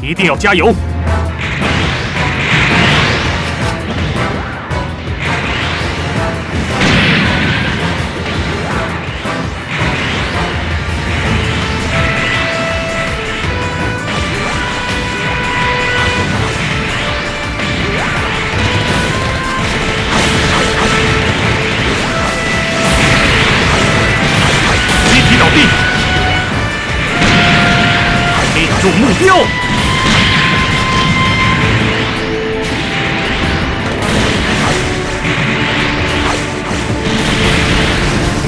一定要加油！集体倒地，命中目标。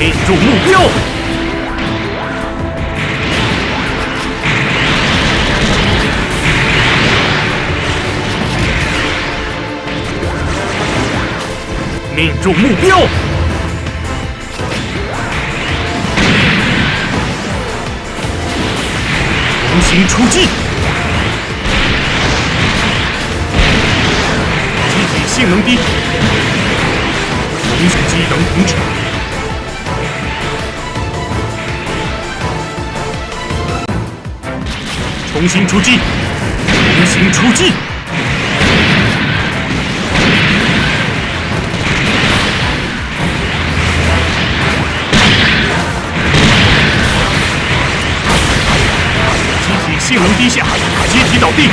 命中目标！命中目标！重新出击！机体性能低，重新机能停止。重新出击！重新出击！机体性能低下，机体倒地。